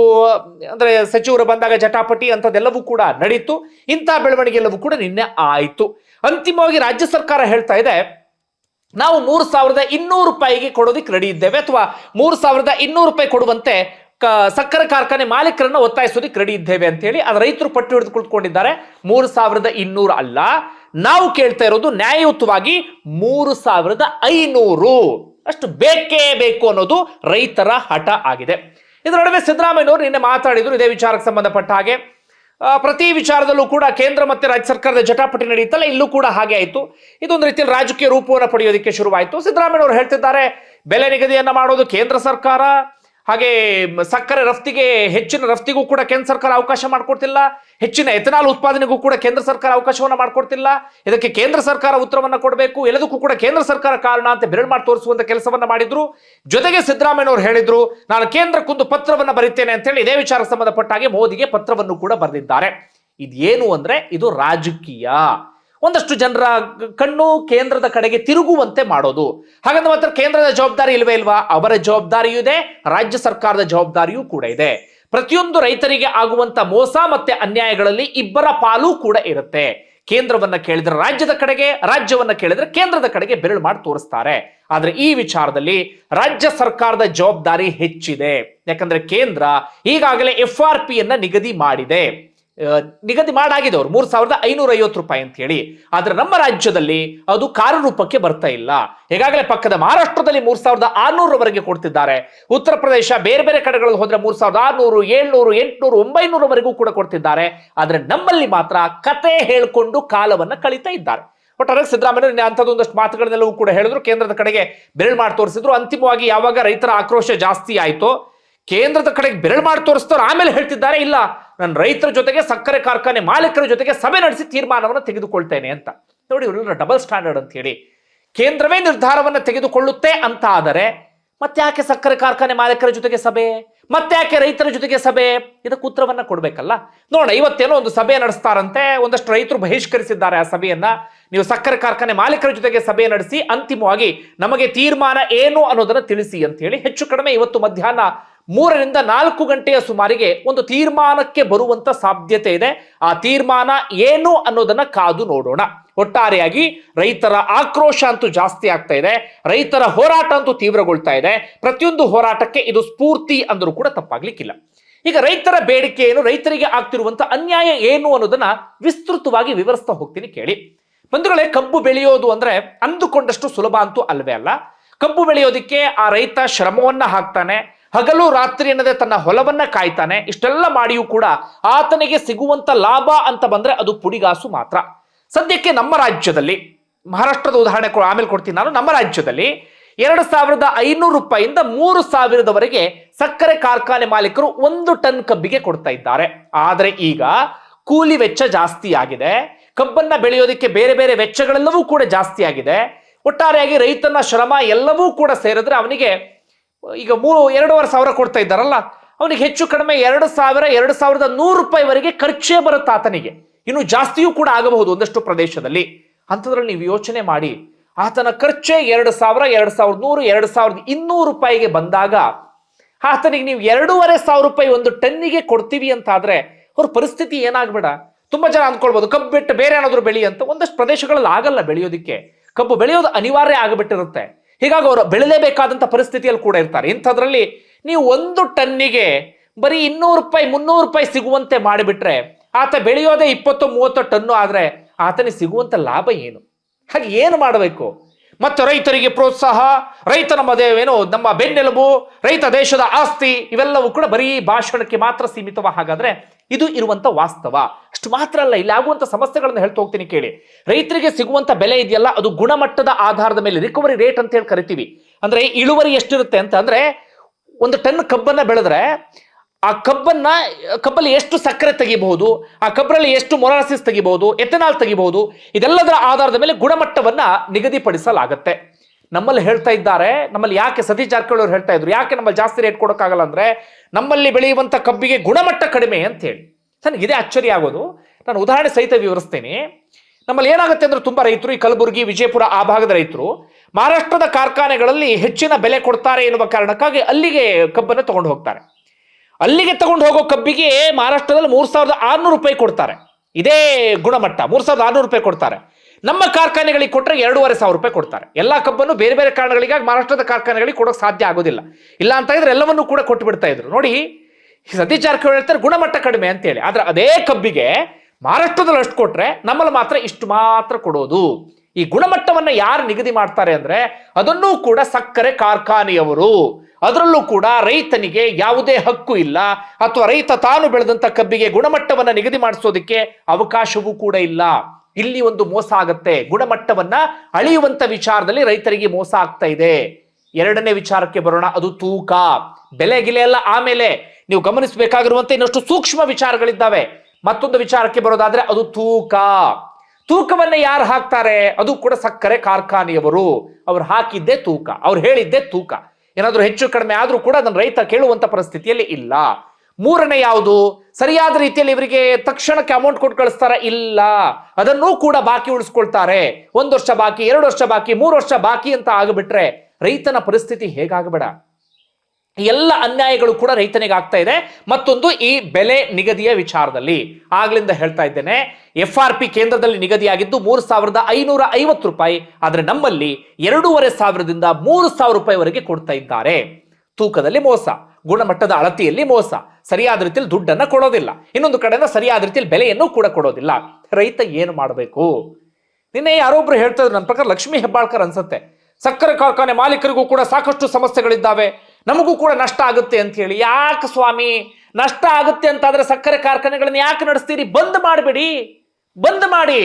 ಅಂದ್ರೆ ಸಚಿವರು ಬಂದಾಗ ಜಟಾಪಟಿ ಅಂತದೆಲ್ಲವೂ ಕೂಡ ನಡೀತು. ಇಂಥ ಬೆಳವಣಿಗೆ ಎಲ್ಲವೂ ಕೂಡ ನಿನ್ನೆ ಆಯಿತು. ಅಂತಿಮವಾಗಿ ರಾಜ್ಯ ಸರ್ಕಾರ ಹೇಳ್ತಾ ಇದೆ, ನಾವು ಮೂರು ಸಾವಿರದ ಇನ್ನೂರು ರೂಪಾಯಿಗೆ ಕೊಡೋದಕ್ಕೆ ರೆಡಿ ಇದ್ದೇವೆ ಅಥವಾ ಮೂರು ಸಾವಿರದ ಇನ್ನೂರು ರೂಪಾಯಿ ಕೊಡುವಂತೆ ಸಕ್ಕರೆ ಕಾರ್ಖಾನೆ ಮಾಲೀಕರನ್ನು ಒತ್ತಾಯಿಸೋದಕ್ಕೆ ರೆಡಿ ಇದ್ದೇವೆ ಅಂತ ಹೇಳಿ ಅದು ರೈತರು ಪಟ್ಟು ಹಿಡಿದು ಕುಳಿತುಕೊಂಡಿದ್ದಾರೆ. ಮೂರು ಸಾವಿರದ ಇನ್ನೂರು ಅಲ್ಲ, ನಾವು ಕೇಳ್ತಾ ಇರೋದು ನ್ಯಾಯಯುತವಾಗಿ ಮೂರು ಸಾವಿರದ ಐನೂರು. ಅಷ್ಟು ಬೇಕೇ ಬೇಕು ಅನ್ನೋದು ರೈತರ ಹಠ ಆಗಿದೆ. ಇದರ ನಡುವೆ ಸಿದ್ದರಾಮಯ್ಯನವರು ನಿನ್ನೆ ಮಾತಾಡಿದ್ರು, ಇದೇ ವಿಚಾರಕ್ಕೆ ಸಂಬಂಧಪಟ್ಟ ಹಾಗೆ. ಪ್ರತಿ ವಿಚಾರದಲ್ಲೂ ಕೂಡ ಕೇಂದ್ರ ಮತ್ತೆ ರಾಜ್ಯ ಸರ್ಕಾರದ ಜಟಾಪಟಿ ನಡೆಯುತ್ತಲ್ಲ ಇಲ್ಲೂ ಕೂಡ ಹಾಗೆ ಆಯಿತು. ಇದೊಂದು ರೀತಿಯಲ್ಲಿ ರಾಜಕೀಯ ರೂಪವನ್ನು ಪಡೆಯೋದಕ್ಕೆ ಶುರುವಾಯಿತು. ಸಿದ್ದರಾಮಯ್ಯ ಅವರು ಹೇಳ್ತಿದ್ದಾರೆ, ಬೆಲೆ ನಿಗದಿಯನ್ನು ಮಾಡೋದು ಕೇಂದ್ರ ಸರ್ಕಾರ ಹಾಗೆ ಸಕ್ಕರೆ ರಫ್ತಿಗೆ, ಹೆಚ್ಚಿನ ರಫ್ತಿಗೂ ಕೂಡ ಕೇಂದ್ರ ಸರ್ಕಾರ ಅವಕಾಶ ಮಾಡಿಕೊಡ್ತಿಲ್ಲ. ಹೆಚ್ಚಿನ ಎಥನಾಲ್ ಉತ್ಪಾದನೆಗೂ ಕೂಡ ಕೇಂದ್ರ ಸರ್ಕಾರ ಅವಕಾಶವನ್ನು ಮಾಡಿಕೊಡ್ತಿಲ್ಲ. ಇದಕ್ಕೆ ಕೇಂದ್ರ ಸರ್ಕಾರ ಉತ್ತರವನ್ನು ಕೊಡಬೇಕು. ಎಲ್ಲದಕ್ಕೂ ಕೂಡ ಕೇಂದ್ರ ಸರ್ಕಾರ ಕಾರಣ ಅಂತ ಬೆರಳು ಮಾಡಿ ತೋರಿಸುವಂತ ಕೆಲಸವನ್ನ ಮಾಡಿದ್ರು. ಜೊತೆಗೆ ಸಿದ್ದರಾಮಯ್ಯನವರು ಹೇಳಿದ್ರು, ನಾನು ಕೇಂದ್ರಕ್ಕೊಂದು ಪತ್ರವನ್ನು ಬರೀತೇನೆ ಅಂತ ಹೇಳಿ ಇದೇ ವಿಚಾರಕ್ಕೆ ಸಂಬಂಧಪಟ್ಟ ಹಾಗೆ ಮೋದಿಗೆ ಪತ್ರವನ್ನು ಕೂಡ ಬರೆದಿದ್ದಾರೆ. ಇದೇನು ಅಂದ್ರೆ ಇದು ರಾಜಕೀಯ. ಒಂದಷ್ಟು ಜನರ ಕಣ್ಣು ಕೇಂದ್ರದ ಕಡೆಗೆ ತಿರುಗುವಂತೆ ಮಾಡೋದು. ಹಾಗಂದ್ರೆ ಮಾತ್ರ ಕೇಂದ್ರದ ಜವಾಬ್ದಾರಿ ಇಲ್ವೇ ಇಲ್ವಾ? ಅವರ ಜವಾಬ್ದಾರಿಯೂ ಇದೆ, ರಾಜ್ಯ ಸರ್ಕಾರದ ಜವಾಬ್ದಾರಿಯೂ ಕೂಡ ಇದೆ. ಪ್ರತಿಯೊಂದು ರೈತರಿಗೆ ಆಗುವಂತ ಮೋಸ ಮತ್ತೆ ಅನ್ಯಾಯಗಳಲ್ಲಿ ಇಬ್ಬರ ಪಾಲು ಕೂಡ ಇರುತ್ತೆ. ಕೇಂದ್ರವನ್ನ ಕೇಳಿದ್ರೆ ರಾಜ್ಯದ ಕಡೆಗೆ, ರಾಜ್ಯವನ್ನ ಕೇಳಿದ್ರೆ ಕೇಂದ್ರದ ಕಡೆಗೆ ಬೆರಳು ಮಾಡಿ ತೋರಿಸ್ತಾರೆ. ಆದ್ರೆ ಈ ವಿಚಾರದಲ್ಲಿ ರಾಜ್ಯ ಸರ್ಕಾರದ ಜವಾಬ್ದಾರಿ ಹೆಚ್ಚಿದೆ. ಯಾಕಂದ್ರೆ ಕೇಂದ್ರ ಈಗಾಗಲೇ ಎಫ್ ಆರ್ ಪಿಯನ್ನ ನಿಗದಿ ಮಾಡಿದೆ. ನಿಗದಿ ಮಾಡಾಗಿದೆ ಅವರು ಮೂರ್ ಸಾವಿರದ ಐನೂರ ಐವತ್ತು ರೂಪಾಯಿ ಅಂತ ಹೇಳಿ ಆದ್ರೆ ನಮ್ಮ ರಾಜ್ಯದಲ್ಲಿ ಅದು ಕಾರ್ಯರೂಪಕ್ಕೆ ಬರ್ತಾ ಇಲ್ಲ. ಈಗಾಗಲೇ ಪಕ್ಕದ ಮಹಾರಾಷ್ಟ್ರದಲ್ಲಿ ಮೂರು ಸಾವಿರದ ಆರ್ನೂರವರೆಗೆ ಕೊಡ್ತಿದ್ದಾರೆ. ಉತ್ತರ ಪ್ರದೇಶ ಬೇರೆ ಬೇರೆ ಕಡೆಗಳಲ್ಲಿ ಹೋದ್ರೆ ಮೂರು ಸಾವಿರದ ಆರ್ನೂರು, ಏಳ್ನೂರು, ಎಂಟುನೂರು, ಒಂಬೈನೂರವರೆಗೂ ಕೂಡ ಕೊಡ್ತಿದ್ದಾರೆ. ಆದ್ರೆ ನಮ್ಮಲ್ಲಿ ಮಾತ್ರ ಕತೆ ಹೇಳ್ಕೊಂಡು ಕಾಲವನ್ನ ಕಳೀತಾ ಇದ್ದಾರೆ. ಅದಕ್ಕೆ ಸಿದ್ದರಾಮಯ್ಯ ಅಂಥದ್ದೊಂದಷ್ಟು ಮಾತುಗಳನ್ನೆಲ್ಲವೂ ಕೂಡ ಹೇಳಿದ್ರು. ಕೇಂದ್ರದ ಕಡೆಗೆ ಬೆರಳು ಮಾಡಿ ತೋರಿಸಿದ್ರು. ಅಂತಿಮವಾಗಿ ಯಾವಾಗ ರೈತರ ಆಕ್ರೋಶ ಜಾಸ್ತಿ ಆಯ್ತೋ, ಕೇಂದ್ರದ ಕಡೆಗೆ ಬೆರಳು ಮಾಡಿ ತೋರಿಸ್ತಾರೆ. ಆಮೇಲೆ ಹೇಳ್ತಿದ್ದಾರೆ, ಇಲ್ಲ ನಾನು ರೈತರ ಜೊತೆಗೆ ಸಕ್ಕರೆ ಕಾರ್ಖಾನೆ ಮಾಲೀಕರ ಜೊತೆಗೆ ಸಭೆ ನಡೆಸಿ ತೀರ್ಮಾನವನ್ನು ತೆಗೆದುಕೊಳ್ತೇನೆ ಅಂತ. ನೋಡಿ ಇವರೆಲ್ಲ ಡಬಲ್ ಸ್ಟ್ಯಾಂಡರ್ಡ್ ಅಂತ ಹೇಳಿ. ಕೇಂದ್ರವೇ ನಿರ್ಧಾರವನ್ನು ತೆಗೆದುಕೊಳ್ಳುತ್ತೆ ಅಂತ ಆದರೆ, ಮತ್ತೆ ಯಾಕೆ ಸಕ್ಕರೆ ಕಾರ್ಖಾನೆ ಮಾಲೀಕರ ಜೊತೆಗೆ ಸಭೆ? ಮತ್ತೆ ಯಾಕೆ ರೈತರ ಜೊತೆಗೆ ಸಭೆ? ಇದಕ್ಕೆ ಉತ್ತರವನ್ನ ಕೊಡ್ಬೇಕಲ್ಲ? ನೋಡ ಇವತ್ತೇನೋ ಒಂದು ಸಭೆ ನಡೆಸ್ತಾರಂತೆ. ಒಂದಷ್ಟು ರೈತರು ಬಹಿಷ್ಕರಿಸಿದ್ದಾರೆ ಆ ಸಭೆಯನ್ನ. ನೀವು ಸಕ್ಕರೆ ಕಾರ್ಖಾನೆ ಮಾಲೀಕರ ಜೊತೆಗೆ ಸಭೆ ನಡೆಸಿ ಅಂತಿಮವಾಗಿ ನಮಗೆ ತೀರ್ಮಾನ ಏನು ಅನ್ನೋದನ್ನ ತಿಳಿಸಿ ಅಂತ ಹೇಳಿ. ಹೆಚ್ಚು ಕಡಿಮೆ ಇವತ್ತು ಮಧ್ಯಾಹ್ನ ಮೂರರಿಂದ ನಾಲ್ಕು ಗಂಟೆಯ ಸುಮಾರಿಗೆ ಒಂದು ತೀರ್ಮಾನಕ್ಕೆ ಬರುವಂತ ಸಾಧ್ಯತೆ ಇದೆ. ಆ ತೀರ್ಮಾನ ಏನು ಅನ್ನೋದನ್ನ ಕಾದು ನೋಡೋಣ. ಒಟ್ಟಾರೆಯಾಗಿ ರೈತರ ಆಕ್ರೋಶ ಅಂತೂ ಜಾಸ್ತಿ ಆಗ್ತಾ ಇದೆ. ರೈತರ ಹೋರಾಟ ಅಂತೂ ತೀವ್ರಗೊಳ್ತಾ ಇದೆ. ಪ್ರತಿಯೊಂದು ಹೋರಾಟಕ್ಕೆ ಇದು ಸ್ಫೂರ್ತಿ ಅಂದರೂ ಕೂಡ ತಪ್ಪಾಗ್ಲಿಕ್ಕಿಲ್ಲ. ಈಗ ರೈತರ ಬೇಡಿಕೆ ಏನು, ರೈತರಿಗೆ ಆಗ್ತಿರುವಂತ ಅನ್ಯಾಯ ಏನು ಅನ್ನೋದನ್ನ ವಿಸ್ತೃತವಾಗಿ ವಿವರಿಸ್ತಾ ಹೋಗ್ತೀನಿ ಕೇಳಿ. ಬಂಧುಗಳೇ, ಕಬ್ಬು ಬೆಳೆಯೋದು ಅಂದ್ರೆ ಅಂದುಕೊಂಡಷ್ಟು ಸುಲಭ ಅಂತೂ ಅಲ್ವೇ ಅಲ್ಲ. ಕಬ್ಬು ಬೆಳೆಯೋದಿಕ್ಕೆ ಆ ರೈತ ಶ್ರಮವನ್ನ ಹಾಕ್ತಾನೆ. ಹಗಲು ರಾತ್ರಿ ಎನ್ನದೆ ತನ್ನ ಹೊಲವನ್ನ ಕಾಯ್ತಾನೆ. ಇಷ್ಟೆಲ್ಲ ಮಾಡಿಯೂ ಕೂಡ ಆತನಿಗೆ ಸಿಗುವಂತ ಲಾಭ ಅಂತ ಬಂದ್ರೆ ಅದು ಪುಡಿಗಾಸು ಮಾತ್ರ. ಸದ್ಯಕ್ಕೆ ನಮ್ಮ ರಾಜ್ಯದಲ್ಲಿ, ಮಹಾರಾಷ್ಟ್ರದ ಉದಾಹರಣೆ ಆಮೇಲೆ ಕೊಡ್ತೀನಿ ನಾನು. ನಮ್ಮ ರಾಜ್ಯದಲ್ಲಿ ಎರಡು ಸಾವಿರದ ಐನೂರು ರೂಪಾಯಿಂದ ಮೂರು ಸಾವಿರದವರೆಗೆ ಸಕ್ಕರೆ ಕಾರ್ಖಾನೆ ಮಾಲೀಕರು ಒಂದು ಟನ್ ಕಬ್ಬಿಗೆ ಕೊಡ್ತಾ ಇದ್ದಾರೆ. ಆದರೆ ಈಗ ಕೂಲಿ ವೆಚ್ಚ ಜಾಸ್ತಿ ಆಗಿದೆ. ಕಬ್ಬನ್ನ ಬೆಳೆಯೋದಕ್ಕೆ ಬೇರೆ ಬೇರೆ ವೆಚ್ಚಗಳೆಲ್ಲವೂ ಕೂಡ ಜಾಸ್ತಿ ಆಗಿದೆ. ಒಟ್ಟಾರೆಯಾಗಿ ರೈತನ ಶ್ರಮ ಎಲ್ಲವೂ ಕೂಡ ಸೇರಿದ್ರೆ ಅವನಿಗೆ ಈಗ ಮೂರು, ಎರಡೂವರೆ ಸಾವಿರ ಕೊಡ್ತಾ ಇದ್ದಾರಲ್ಲ, ಅವನಿಗೆ ಹೆಚ್ಚು ಕಡಿಮೆ ಎರಡು ಸಾವಿರ, ಎರಡು ಸಾವಿರದ ನೂರು ರೂಪಾಯಿವರೆಗೆ ಖರ್ಚೇ ಬರುತ್ತೆ ಆತನಿಗೆ. ಇನ್ನು ಜಾಸ್ತಿಯೂ ಕೂಡ ಆಗಬಹುದು ಒಂದಷ್ಟು ಪ್ರದೇಶದಲ್ಲಿ. ಅಂಥದ್ರಲ್ಲಿ ನೀವು ಯೋಚನೆ ಮಾಡಿ, ಆತನ ಖರ್ಚೇ ಎರಡು ಸಾವಿರ, ಎರಡು ಸಾವಿರದ ನೂರು, ಎರಡು ಸಾವಿರದ ಇನ್ನೂರು ರೂಪಾಯಿಗೆ ಬಂದಾಗ, ಆತನಿಗೆ ನೀವು ಎರಡೂವರೆ ಸಾವಿರ ರೂಪಾಯಿ ಒಂದು ಟನ್ನಿಗೆ ಕೊಡ್ತೀವಿ ಅಂತ ಆದರೆ ಅವ್ರ ಪರಿಸ್ಥಿತಿ ಏನಾಗ್ಬೇಡ. ತುಂಬ ಜನ ಅಂದ್ಕೊಳ್ಬೋದು, ಕಬ್ಬು ಬಿಟ್ಟು ಬೇರೆ ಏನಾದರೂ ಬೆಳಿ ಅಂತ, ಒಂದಷ್ಟು ಪ್ರದೇಶಗಳಲ್ಲಿ ಆಗಲ್ಲ ಬೆಳೆಯೋದಿಕ್ಕೆ. ಕಬ್ಬು ಬೆಳೆಯೋದು ಅನಿವಾರ್ಯ ಆಗಿಬಿಟ್ಟಿರುತ್ತೆ. ಹೀಗಾಗಿ ಅವರು ಬೆಳಲೇಬೇಕಾದಂಥ ಪರಿಸ್ಥಿತಿಯಲ್ಲಿ ಕೂಡ ಇರ್ತಾರೆ. ಇಂಥದ್ರಲ್ಲಿ ನೀವು ಒಂದು ಟನ್ನಿಗೆ ಬರೀ ಇನ್ನೂರು ರೂಪಾಯಿ, ಮುನ್ನೂರು ರೂಪಾಯಿ ಸಿಗುವಂತೆ ಮಾಡಿಬಿಟ್ರೆ ಆತ ಬೆಳೆಯೋದೇ ಇಪ್ಪತ್ತು, ಮೂವತ್ತು ಟನ್ನು ಆದರೆ ಆತನಿಗೆ ಸಿಗುವಂಥ ಲಾಭ ಏನು? ಹಾಗೆ ಏನು ಮಾಡಬೇಕು? ಮತ್ತು ರೈತರಿಗೆ ಪ್ರೋತ್ಸಾಹ ರೈತ ನಮ್ಮ ದೇವೇನು ನಮ್ಮ ಬೆನ್ನೆಲುಬು, ರೈತ ದೇಶದ ಆಸ್ತಿ, ಇವೆಲ್ಲವೂ ಕೂಡ ಬರೀ ಭಾಷಣಕ್ಕೆ ಮಾತ್ರ ಸೀಮಿತವ ಹಾಗಾದ್ರೆ ಇದು ಇರುವಂತ ವಾಸ್ತವ. ಅಷ್ಟು ಮಾತ್ರ ಅಲ್ಲ, ಇಲ್ಲಿ ಆಗುವಂತ ಸಮಸ್ಯೆಗಳನ್ನು ಹೇಳ್ತಾ ಹೋಗ್ತೀನಿ ಕೇಳಿ. ರೈತರಿಗೆ ಸಿಗುವಂತ ಬೆಲೆ ಇದೆಯಲ್ಲ, ಅದು ಗುಣಮಟ್ಟದ ಆಧಾರದ ಮೇಲೆ ರಿಕವರಿ ರೇಟ್ ಅಂತ ಹೇಳಿ ಕರಿತೀವಿ. ಅಂದ್ರೆ ಇಳುವರಿ ಎಷ್ಟಿರುತ್ತೆ ಅಂತ ಅಂದ್ರೆ, ಒಂದು ಟನ್ ಕಬ್ಬನ್ನ ಬೆಳೆದ್ರೆ, ಆ ಕಬ್ಬನ್ನ, ಕಬ್ಬಲ್ಲಿ ಎಷ್ಟು ಸಕ್ಕರೆ ತೆಗಿಬಹುದು, ಆ ಕಬ್ಬರಲ್ಲಿ ಎಷ್ಟು ಮೊರಾಸಿಸ್ ತೆಗಿಬಹುದು, ಎಥೆನಾಲ್ ತೆಗಿಬಹುದು, ಇದೆಲ್ಲದರ ಆಧಾರದ ಮೇಲೆ ಗುಣಮಟ್ಟವನ್ನ ನಿಗದಿಪಡಿಸಲಾಗತ್ತೆ. ನಮ್ಮಲ್ಲಿ ಹೇಳ್ತಾ ಇದ್ದಾರೆ, ನಮ್ಮಲ್ಲಿ ಯಾಕೆ ಸತೀಶ್ ಜಾರಕಿಹೊಳಿ ಅವ್ರು ಹೇಳ್ತಾ ಇದ್ರು? ಯಾಕೆ ನಮ್ಮಲ್ಲಿ ಜಾಸ್ತಿ ರೇಟ್ ಕೊಡೋಕ್ಕಾಗಲ್ಲ ಅಂದರೆ ನಮ್ಮಲ್ಲಿ ಬೆಳೆಯುವಂಥ ಕಬ್ಬಿಗೆ ಗುಣಮಟ್ಟ ಕಡಿಮೆ ಅಂತ ಹೇಳಿ ನನಗೆ ಇದೇ ಅಚ್ಚರಿ ಆಗೋದು. ನಾನು ಉದಾಹರಣೆ ಸಹಿತ ವಿವರಿಸ್ತೇನೆ. ನಮ್ಮಲ್ಲಿ ಏನಾಗುತ್ತೆ ಅಂದರೆ ತುಂಬ ರೈತರು, ಈ ಕಲಬುರಗಿ, ವಿಜಯಪುರ ಆ ಭಾಗದ ರೈತರು ಮಹಾರಾಷ್ಟ್ರದ ಕಾರ್ಖಾನೆಗಳಲ್ಲಿ ಹೆಚ್ಚಿನ ಬೆಲೆ ಕೊಡ್ತಾರೆ ಎನ್ನುವ ಕಾರಣಕ್ಕಾಗಿ ಅಲ್ಲಿಗೆ ಕಬ್ಬನ್ನು ತಗೊಂಡು ಹೋಗ್ತಾರೆ. ಅಲ್ಲಿಗೆ ತಗೊಂಡು ಹೋಗೋ ಕಬ್ಬಿಗೆ ಮಹಾರಾಷ್ಟ್ರದಲ್ಲಿ ಮೂರು ಸಾವಿರದ ಆರ್ನೂರು ರೂಪಾಯಿ ಕೊಡ್ತಾರೆ. ಇದೇ ಗುಣಮಟ್ಟ, ಮೂರು ಸಾವಿರದ ಆರುನೂರು ರೂಪಾಯಿ ಕೊಡ್ತಾರೆ. ನಮ್ಮ ಕಾರ್ಖಾನೆಗಳಿಗೆ ಕೊಟ್ಟರೆ ಎರಡೂವರೆ ಸಾವಿರ ರೂಪಾಯಿ ಕೊಡ್ತಾರೆ. ಎಲ್ಲಾ ಕಬ್ಬನ್ನು ಬೇರೆ ಬೇರೆ ಕಾರಣಗಳಿಗಾಗಿ ಮಹಾರಾಷ್ಟ್ರದ ಕಾರ್ಖಾನೆಗಳಿಗೆ ಕೊಡೋಕೆ ಸಾಧ್ಯ ಆಗೋದಿಲ್ಲ. ಇಲ್ಲ ಅಂತ ಇದ್ರೆ ಎಲ್ಲವನ್ನೂ ಕೂಡ ಕೊಟ್ಟು ಬಿಡ್ತಾ ಇದ್ರು. ನೋಡಿ, ಸತೀಶ್ ಜಾರಕಿಹೊಳಿ ಹೇಳ್ತಾರೆ ಗುಣಮಟ್ಟ ಕಡಿಮೆ ಅಂತೇಳಿ ಆದ್ರೆ ಅದೇ ಕಬ್ಬಿಗೆ ಮಹಾರಾಷ್ಟ್ರದಲ್ಲಿ ಅಷ್ಟು ಕೊಟ್ರೆ ನಮ್ಮಲ್ಲಿ ಮಾತ್ರ ಇಷ್ಟು ಮಾತ್ರ ಕೊಡೋದು. ಈ ಗುಣಮಟ್ಟವನ್ನ ಯಾರು ನಿಗದಿ ಮಾಡ್ತಾರೆ ಅಂದ್ರೆ ಅದನ್ನೂ ಕೂಡ ಸಕ್ಕರೆ ಕಾರ್ಖಾನೆಯವರು. ಅದರಲ್ಲೂ ಕೂಡ ರೈತನಿಗೆ ಯಾವುದೇ ಹಕ್ಕು ಇಲ್ಲ. ಅಥವಾ ರೈತ ತಾನು ಬೆಳೆದಂತ ಕಬ್ಬಿಗೆ ಗುಣಮಟ್ಟವನ್ನ ನಿಗದಿ ಮಾಡಿಸೋದಕ್ಕೆ ಅವಕಾಶವೂ ಕೂಡ ಇಲ್ಲ. ಇಲ್ಲಿ ಒಂದು ಮೋಸ ಆಗತ್ತೆ. ಗುಣಮಟ್ಟವನ್ನ ಅಳಿಯುವಂತ ವಿಚಾರದಲ್ಲಿ ರೈತರಿಗೆ ಮೋಸ ಆಗ್ತಾ ಇದೆ. ಎರಡನೇ ವಿಚಾರಕ್ಕೆ ಬರೋಣ, ಅದು ತೂಕ. ಬೆಲೆ ಗಿಲೆ ಅಲ್ಲ ಆಮೇಲೆ ನೀವು ಗಮನಿಸಬೇಕಾಗಿರುವಂತ ಇನ್ನಷ್ಟು ಸೂಕ್ಷ್ಮ ವಿಚಾರಗಳಿದ್ದಾವೆ. ಮತ್ತೊಂದು ವಿಚಾರಕ್ಕೆ ಬರೋದಾದ್ರೆ, ಅದು ತೂಕ. ತೂಕವನ್ನ ಯಾರು ಹಾಕ್ತಾರೆ? ಅದು ಕೂಡ ಸಕ್ಕರೆ ಕಾರ್ಖಾನೆಯವರು. ಅವ್ರು ಹಾಕಿದ್ದೇ ತೂಕ. ಅವ್ರು ಹೇಳಿದ್ದೇ ತೂಕ. ಏನಾದರೂ ಹೆಚ್ಚು ಕಡಿಮೆ ಆದರೂ ಕೂಡ ಅದನ್ನ ರೈತ ಕೇಳುವಂತ ಪರಿಸ್ಥಿತಿಯಲ್ಲಿ ಇಲ್ಲ. ಮೂರನೇ ಯಾವುದು? ಸರಿಯಾದ ರೀತಿಯಲ್ಲಿ ಇವರಿಗೆ ತಕ್ಷಣಕ್ಕೆ ಅಮೌಂಟ್ ಕೊಟ್ಟು ಕಳಿಸ್ತಾರ? ಇಲ್ಲ. ಅದನ್ನೂ ಕೂಡ ಬಾಕಿ ಉಳಿಸ್ಕೊಳ್ತಾರೆ. ಒಂದು ವರ್ಷ ಬಾಕಿ, ಎರಡು ವರ್ಷ ಬಾಕಿ, ಮೂರು ವರ್ಷ ಬಾಕಿ ಅಂತ ಆಗಿಬಿಟ್ರೆ ರೈತನ ಪರಿಸ್ಥಿತಿ ಹೇಗಾಗಬೇಡ? ಎಲ್ಲ ಅನ್ಯಾಯಗಳು ಕೂಡ ರೈತನಿಗೆ ಆಗ್ತಾ ಇದೆ. ಮತ್ತೊಂದು ಈ ಬೆಲೆ ನಿಗದಿಯ ವಿಚಾರದಲ್ಲಿ. ಆಗ್ಲಿಂದ ಹೇಳ್ತಾ ಇದ್ದೇನೆ ಎಫ್ ಆರ್ ಪಿ ಕೇಂದ್ರದಲ್ಲಿ ನಿಗದಿಯಾಗಿದ್ದು ಮೂರು ಸಾವಿರದ ಐನೂರ ಐವತ್ತು ರೂಪಾಯಿ. ಆದರೆ ನಮ್ಮಲ್ಲಿ ಎರಡೂವರೆ ಸಾವಿರದಿಂದ ಮೂರು ಸಾವಿರ ರೂಪಾಯಿವರೆಗೆ ಕೊಡ್ತಾ ಇದ್ದಾರೆ. ತೂಕದಲ್ಲಿ ಮೋಸ. ಗುಣಮಟ್ಟದ ಅಳತೆಯಲ್ಲಿ ಮೋಸ. ಸರಿಯಾದ ರೀತಿಯಲ್ಲಿ ದುಡ್ಡನ್ನು ಕೊಡೋದಿಲ್ಲ. ಇನ್ನೊಂದು ಕಡೆಯಿಂದ ಸರಿಯಾದ ರೀತಿಯಲ್ಲಿ ಬೆಲೆಯನ್ನು ಕೂಡ ಕೊಡೋದಿಲ್ಲ. ರೈತ ಏನು ಮಾಡಬೇಕು? ನಿನ್ನೆ ಯಾರೊಬ್ರು ಹೇಳ್ತಾ ಇದ್ರು ನನ್ನ ಪ್ರಕಾರ ಲಕ್ಷ್ಮೀ ಹೆಬ್ಬಾಳ್ಕರ್ ಅನ್ಸುತ್ತೆ. ಸಕ್ಕರೆ ಕಾರ್ಖಾನೆ ಮಾಲೀಕರಿಗೂ ಕೂಡ ಸಾಕಷ್ಟು ಸಮಸ್ಯೆಗಳಿದ್ದಾವೆ. ನಮಗೂ ಕೂಡ ನಷ್ಟ ಆಗುತ್ತೆ ಅಂತ ಹೇಳಿ. ಯಾಕೆ ಸ್ವಾಮಿ? ನಷ್ಟ ಆಗುತ್ತೆ ಅಂತಾದ್ರೆ ಸಕ್ಕರೆ ಕಾರ್ಖಾನೆಗಳನ್ನ ಯಾಕೆ ನಡೆಸ್ತೀರಿ? ಬಂದ್ ಮಾಡಬೇಡಿ. ಬಂದ್ ಮಾಡಿ.